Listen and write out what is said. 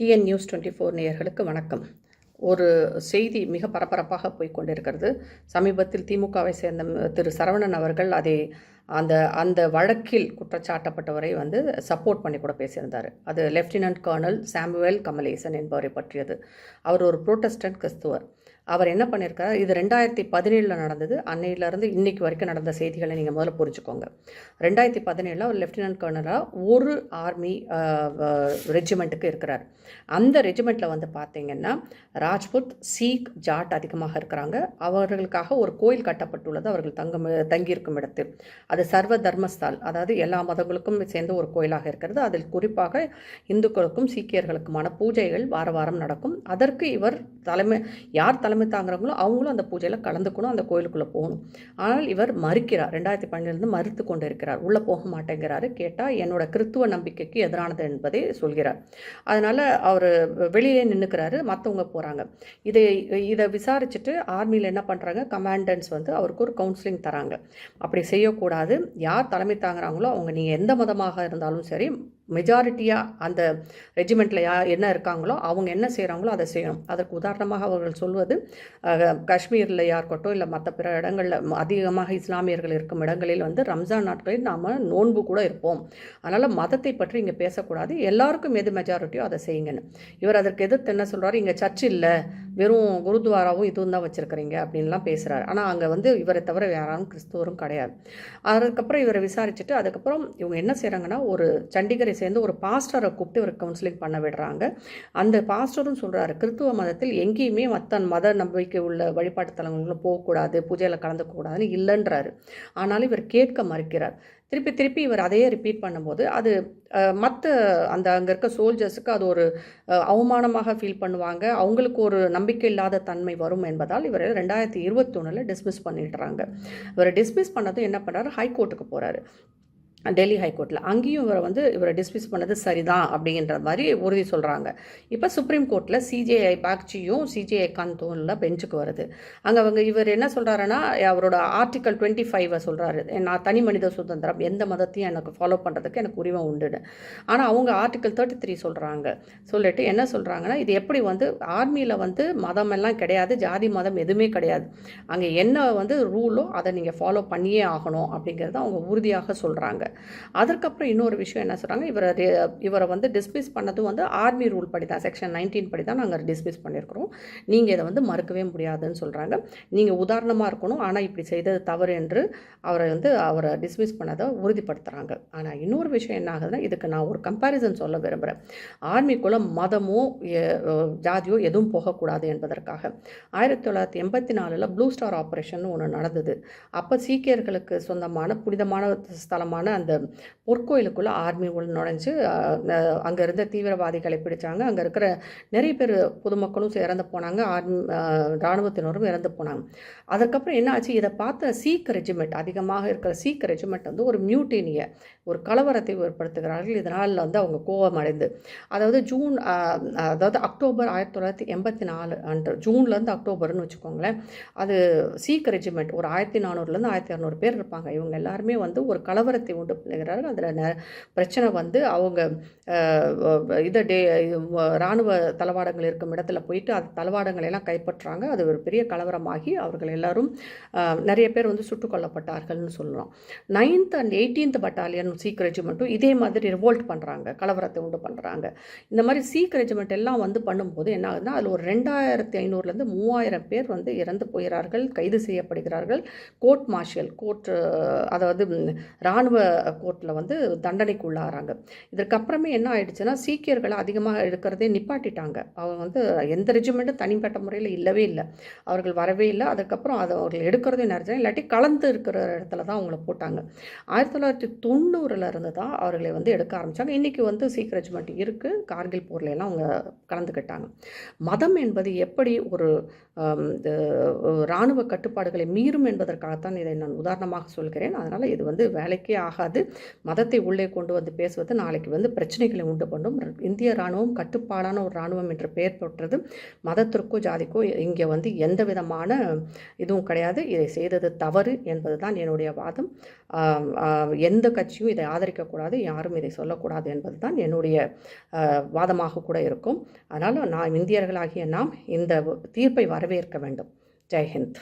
TN news twenty four நேயர்களுக்கு வணக்கம். ஒரு செய்தி மிக பரபரப்பாக போய் கொண்டிருக்கிறது. சமீபத்தில் திமுகவை சேர்ந்த திரு சரவணன் அவர்கள் அதை அந்த அந்த வழக்கில் குற்றச்சாட்டப்பட்டவரை வந்து சப்போர்ட் பண்ணி கூட பேசியிருந்தார். அது லெஃப்டினன்ட் கர்னல் சாமுவேல் கமலேசன் என்பவரை பற்றியது. அவர் ஒரு புரோட்டஸ்டன்ட் கிறிஸ்துவர். அவர் என்ன பண்ணியிருக்காரு இது ரெண்டாயிரத்தி பதினேழில் நடந்தது. அன்னையிலேருந்து இன்னைக்கு வரைக்கும் நடந்த செய்திகளை நீங்கள் முதல்ல புரிஞ்சுக்கோங்க. ரெண்டாயிரத்தி பதினேழில் அவர் லெஃப்டினன்ட் கர்னலாக ஒரு ஆர்மி ரெஜிமெண்ட்டுக்கு இருக்கிறார். அந்த ரெஜிமெண்ட்டில் வந்து பார்த்தீங்கன்னா ராஜ்புத் சீக் ஜாட் அதிகமாக இருக்கிறாங்க. அவர்களுக்காக ஒரு கோயில் கட்டப்பட்டுள்ளது. அவர்கள் தங்கும் தங்கியிருக்கும் இடத்தில். அது சர்வ தர்மஸ்தால் அதாவது எல்லா மதங்களுக்கும் சேர்ந்த ஒரு கோயிலாக இருக்கிறது. அதில் குறிப்பாக இந்துக்களுக்கும் சீக்கியர்களுக்குமான பூஜைகள் வார வாரம் நடக்கும். அதற்கு இவர் தலைமை யார் தலைமை தாங்குறாங்களோ அவங்களும் அந்த பூஜையில் கலந்துக்கணும் அந்த கோயிலுக்குள்ளே போகணும். ஆனால் இவர் மறுக்கிறார். ரெண்டாயிரத்தி பன்னிரெண்டு மறுத்து கொண்டு இருக்கிறார் உள்ளே போக மாட்டேங்கிறாரு கேட்டால் என்னோட கிறித்துவ நம்பிக்கைக்கு எதிரானது என்பதை சொல்கிறார். அதனால் அவர் வெளியே நின்றுக்கிறாரு மற்றவங்க போகிறாங்க இதை இதை விசாரிச்சுட்டு ஆர்மியில் என்ன பண்ணுறாங்க கமாண்டன்ஸ் வந்து அவருக்கு ஒரு கவுன்சிலிங் தராங்க. அப்படி செய்யக்கூடாது. யார் தலைமை தாங்குறாங்களோ அவங்க நீங்கள் எந்த மதமாக இருந்தாலும் சரி மெஜாரிட்டியாக அந்த ரெஜிமெண்ட்டில் யா என்ன இருக்காங்களோ அவங்க என்ன செய்கிறாங்களோ அதை செய்யணும். அதற்கு உதாரணமாக அவர்கள் சொல்வது காஷ்மீரில் இருக்கட்டும் இல்லை மற்ற பிற இடங்களில் அதிகமாக இஸ்லாமியர்கள் இருக்கும் இடங்களில் வந்து ரம்ஜான் நாட்களில் நாம் நோன்பு கூட இருப்போம். அதனால் மதத்தை பற்றி இங்கே பேசக்கூடாது. எல்லாருக்கும் எது மெஜாரிட்டியோ அதை செய்யுங்கன்னு. இவர் அதற்கு எதிர்த்து என்ன சொல்கிறாரு இங்கே சர்ச் இல்லை. வெறும் குருத்வாராவும் இதுவும் தான் வச்சுருக்கிறீங்க அப்படின்லாம் பேசுகிறார் ஆனால் அங்கே வந்து இவரை தவிர யாரும் கிறிஸ்துவரும் கிடையாது. அதுக்கப்புறம் இவரை விசாரிச்சுட்டு அதுக்கப்புறம் இவங்க என்ன செய்கிறாங்கன்னா ஒரு சண்டிகரை சேர்ந்து ஒரு பாஸ்டரை கூப்பிட்டு இவர் கவுன்சிலிங் பண்ண விடுறாங்க. அந்த பாஸ்டரும் சொல்கிறாரு கிறிஸ்துவ மதத்தில் எங்கேயுமே மற்ற மத நம்பிக்கை உள்ள வழிபாட்டு தலங்களும் போகக்கூடாது பூஜையில் கலந்துக்கூடாதுன்னு இல்லைன்றாரு. ஆனாலும் இவர் கேட்க மறுக்கிறார். திருப்பி திருப்பி இவர் அதையே ரிப்பீட் பண்ணும்போது அது மற்ற அந்த அங்கே இருக்க சோல்ஜர்ஸுக்கு அது ஒரு அவமானமாக ஃபீல் பண்ணுவாங்க. அவங்களுக்கு ஒரு நம்பிக்கை இல்லாத தன்மை வரும் என்பதால் இவர் ரெண்டாயிரத்தி இருபத்தொன்னில் டிஸ்மிஸ் பண்ணிடுறாங்க. இவரை டிஸ்மிஸ் பண்ணதும் என்ன பண்ணுறாரு ஹைகோர்ட்டுக்கு போகிறாரு டெல்லி ஹைகோர்ட்டில் அங்கேயும் இவரை வந்து இவரை டிஸ்மிஸ் பண்ணது சரிதான் அப்படின்ற மாதிரி உறுதி சொல்கிறாங்க இப்போ சுப்ரீம் கோர்ட்டில் சிஜேஐ பாக்சியும் சிஜேஐ கந்தோனில் பெஞ்சுக்கு வருது. அங்கே அவங்க இவர் என்ன சொல்கிறாருன்னா அவரோட ஆர்டிக்கல் டுவெண்ட்டி ஃபைவை சொல்கிறாரு நான் தனி மனித சுதந்திரம் எந்த மதத்தையும் எனக்கு ஃபாலோ பண்ணுறதுக்கு எனக்கு உரிமை உண்டுன்னு. ஆனால் அவங்க ஆர்டிக்கல் தேர்ட்டி த்ரீ சொல்கிறாங்க சொல்லிட்டு என்ன சொல்கிறாங்கன்னா இது எப்படி வந்து ஆர்மியில் வந்து மதம் எல்லாம் கிடையாது ஜாதி மதம் எதுவுமே கிடையாது. அங்கே என்ன வந்து ரூலோ அதை நீங்கள் ஃபாலோ பண்ணியே ஆகணும் அப்படிங்கிறத அவங்க உறுதியாக சொல்கிறாங்க அதற்கப்புறம் இன்னொரு விஷயம் என்ன சொல்கிறாங்க இவரை இவரை வந்து டிஸ்மிஸ் பண்ணதும் வந்து ஆர்மி ரூல் படி தான் செக்ஷன் நைன்டீன் படி தான் நாங்கள் டிஸ்மிஸ் பண்ணியிருக்கிறோம் நீங்கள் இதை வந்து மறுக்கவே முடியாதுன்னு சொல்கிறாங்க நீங்கள் உதாரணமாக இருக்கணும் ஆனால் இப்படி செய்தது தவறு என்று அவரை வந்து அவரை டிஸ்மிஸ் பண்ணதை உறுதிப்படுத்துகிறாங்க ஆனால் இன்னொரு விஷயம் என்ன ஆகுதுன்னா இதுக்கு நான் ஒரு கம்பேரிசன் சொல்ல விரும்புகிறேன் ஆர்மிக்குள்ளே மதமோ ஜாதியோ எதுவும் போகக்கூடாது என்பதற்காக ஆயிரத்தி தொள்ளாயிரத்தி எண்பத்தி நாலில் ப்ளூ ஸ்டார் ஆப்ரேஷன் ஒன்று நடந்தது. அப்போ சீக்கியர்களுக்கு சொந்தமான புனிதமான ஸ்தலமான அந்த அந்த பொற்கோயிலுக்குள்ளே ஆர்மி உள் நுழைஞ்சு அங்கே இருந்த தீவிரவாதிகளை பிடிச்சாங்க. அங்கே இருக்கிற நிறைய பேர் பொதுமக்களும் இறந்து போனாங்க. ஆர்மி இராணுவத்தினரும் இறந்து போனாங்க. அதுக்கப்புறம் என்ன ஆச்சு இதை பார்த்த சீக் ரெஜிமெண்ட் அதிகமாக இருக்கிற சீக் ரெஜிமெண்ட் வந்து ஒரு மியூட்டினியை ஒரு கலவரத்தை ஏற்படுத்துகிறார்கள். இதனால் வந்து அவங்க கோபம் அடைந்து. அதாவது ஜூன் அதாவது அக்டோபர் ஆயிரத்தி தொள்ளாயிரத்தி எண்பத்தி நாலு அன்று ஜூன்லேருந்து அக்டோபர்னு வச்சுக்கோங்களேன். அது சீக் ரெஜிமெண்ட் ஒரு ஆயிரத்தி நானூறுலேருந்து ஆயிரத்தி இரநூறு பேர் இருப்பாங்க. இவங்க எல்லாருமே வந்து ஒரு கலவரத்தை உண்டு பண்ணுகிறார்கள் அதில் ந பிரச்சனை வந்து அவங்க இதை டே இராணுவ தளவாடங்கள் இருக்கும் இடத்துல போயிட்டு அது தளவாடங்களை எல்லாம் கைப்பற்றுறாங்க அது ஒரு பெரிய கலவரமாகி அவர்கள் எல்லாரும் நிறைய பேர் வந்து சுட்டுக் கொல்லப்பட்டார்கள்னு சொல்கிறோம் ninth and eighteenth battalion Sikh ரெஜிமெண்ட்டும் இதே மாதிரி ரிவோல்ட் பண்ணுறாங்க கலவரத்தை உண்டு பண்ணுறாங்க இந்த மாதிரி சீக் ரெஜிமெண்ட் எல்லாம் வந்து பண்ணும்போது என்ன ஆகுதுன்னா அதில் ஒரு ரெண்டாயிரத்தி ஐநூறுலேருந்து மூவாயிரம் பேர் வந்து இறந்து போகிறார்கள் கைது செய்யப்படுகிறார்கள். கோர்ட் மார்ஷியல் கோர்ட் அதாவது இராணுவ கோர்ட்டில் வந்து தண்டனைக்கு உள்ளாகிறாங்க இதற்கப்புறமே என்ன ஆயிடுச்சுன்னா சீக்கியர்களை அதிகமாக எடுக்கிறதே நிப்பாட்டிட்டாங்க. அவங்க வந்து எந்த ரெஜிமெண்ட்டும் தனிப்பட்ட முறையில் இல்லவே இல்லை. அவர்கள் வரவே இல்லை. அதுக்கப்புறம் அதை அவர்கள் எடுக்கிறதே நினைச்சா இல்லாட்டி கலந்து இருக்கிற இடத்துல தான் அவங்கள போட்டாங்க. ஆயிரத்தி தொள்ளாயிரத்தி தொண்ணூறில் இருந்து தான் அவர்களை வந்து எடுக்க ஆரம்பித்தாங்க இன்றைக்கி வந்து சீக் ரெஜிமெண்ட் இருக்குது கார்கில் போர்ல அவங்க கலந்துக்கிட்டாங்க. மதம் என்பது எப்படி ஒரு இந்த இராணுவ கட்டுப்பாடுகளை மீறும் என்பதற்காகத்தான் இதை நான் உதாரணமாக சொல்கிறேன். அதனால் இது வந்து வேலைக்கே ஆகாது. கூடாது மதத்தை உள்ளே கொண்டு வந்து பேசுவது நாளைக்கு வந்து பிரச்சனைகளை உண்டு பண்ணும். இந்திய இராணுவம் கட்டுப்பாடான ஒரு இராணுவம் என்று பெயர் பெற்றது. மதத்திற்கோ ஜாதிக்கோ இங்கே வந்து எந்த விதமான இதுவும் கிடையாது. இதை செய்தது தவறு என்பது தான் என்னுடைய வாதம். எந்த கட்சியும் இதை ஆதரிக்கக்கூடாது. யாரும் இதை சொல்லக்கூடாது என்பது தான் என்னுடைய வாதமாக கூட இருக்கும். அதனால் நான் இந்தியர்களாகிய நாம் இந்த தீர்ப்பை வரவேற்க வேண்டும். ஜெய்ஹிந்த்